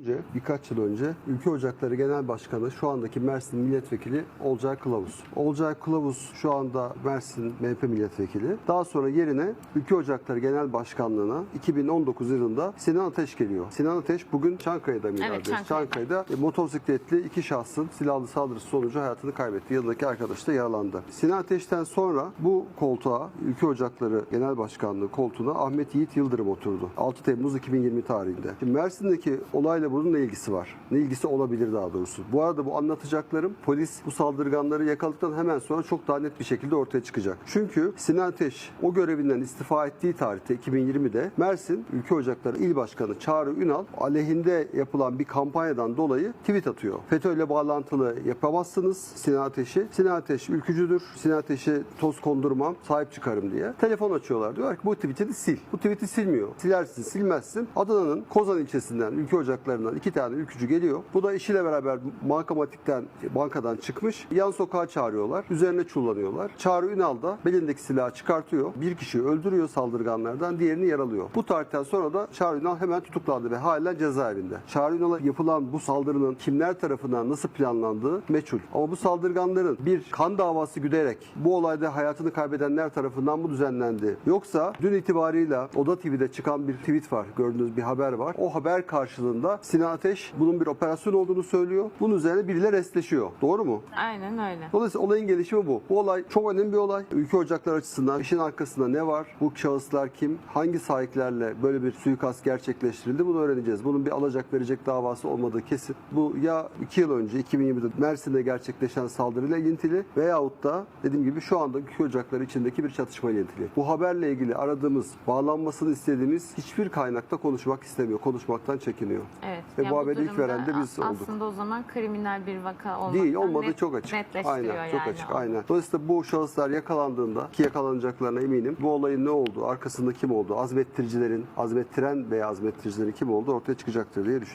Önce, birkaç yıl önce Ülke Ocakları Genel Başkanı şu andaki Mersin Milletvekili Olcay Kılavuz. Olcay Kılavuz şu anda Mersin MHP Milletvekili. Daha sonra yerine Ülke Ocakları Genel Başkanlığı'na 2019 yılında Sinan Ateş geliyor. Sinan Ateş bugün Çankaya'da mücadele. Çankaya'da. Çankaya'da e, motosikletli iki şahsın silahlı saldırısı sonucu hayatını kaybetti. Yanındaki arkadaş da yaralandı. Sinan Ateş'ten sonra bu koltuğa Ülke Ocakları Genel Başkanlığı koltuğuna Ahmet Yiğit Yıldırım oturdu. 6 Temmuz 2020 tarihinde. Şimdi Mersin'deki olayla bunun ne ilgisi var? Ne ilgisi olabilir daha doğrusu? Bu arada bu anlatacaklarım polis bu saldırganları yakaladıktan hemen sonra çok daha net bir şekilde ortaya çıkacak. Çünkü Sinan Ateş o görevinden istifa ettiği tarihte 2020'de Mersin Ülke Ocakları İl Başkanı Çağrı Ünal aleyhinde yapılan bir kampanyadan dolayı tweet atıyor. FETÖ'yle bağlantılı yapamazsınız Sinan Ateş'i. Sinan Ateş ülkücüdür. Sinan Ateş'e toz kondurmam, sahip çıkarım diye. Telefon açıyorlar. Diyorlar ki bu tweet'i sil. Bu tweet'i silmiyor. Silersin, silmezsin. Adana'nın Kozan ilçesinden, ülke ocaklarından iki tane ülkücü geliyor. Bu da işiyle beraber bankamatikten, bankadan çıkmış. Yan sokağa çağırıyorlar. Üzerine çullanıyorlar. Çağrı Ünal da belindeki silahı çıkartıyor. Bir kişiyi öldürüyor saldırganlardan, diğerini yaralıyor. Bu tarihten sonra da Çağrı Ünal hemen tutuklandı ve halen cezaevinde. Çağrı Ünal'a yapılan bu saldırının kimler tarafından nasıl planlandığı meçhul. Ama bu saldırganların bir kan davası güderek bu olayda hayatını kaybedenler tarafından mı düzenlendi? Yoksa dün itibarıyla Oda TV'de çıkan bir tweet var. Gördüğünüz bir haber var. O haber karşılığında Sinan Ateş bunun bir operasyon olduğunu söylüyor. Bunun üzerine birileri restleşiyor. Doğru mu? Aynen öyle. Dolayısıyla olayın gelişimi bu. Bu olay çok önemli bir olay. Ülke ocakları açısından işin arkasında ne var? Bu şahıslar kim? Hangi sahiplerle böyle bir suikast gerçekleştirildi? Bunu öğreneceğiz. Bunun bir alacak verecek davası olmadığı kesin. Bu ya 2 yıl önce 2020'de Mersin'de gerçekleşen saldırıyla ilintili veyahut da dediğim gibi şu anda ülke ocakları içindeki bir çatışma ilintili. Bu haberle ilgili aradığımız, bağlanmasını istediğimiz hiçbir kaynakta konuşmak istemiyor. Konuşmaktan çekiniyor. Evet. Ve Ya bu haberi ilk veren de biz olduk. Aslında o zaman kriminal bir vaka olmaktan Değil olmadı net- çok açık. Aynen çok yani açık o. aynen. Dolayısıyla bu şahıslar yakalandığında ki yakalanacaklarına eminim bu olayın ne olduğu, arkasında kim olduğu, azmettiricilerin, azmettiren veya azmettiricilerin kim olduğu ortaya çıkacaktır diye düşünüyorum.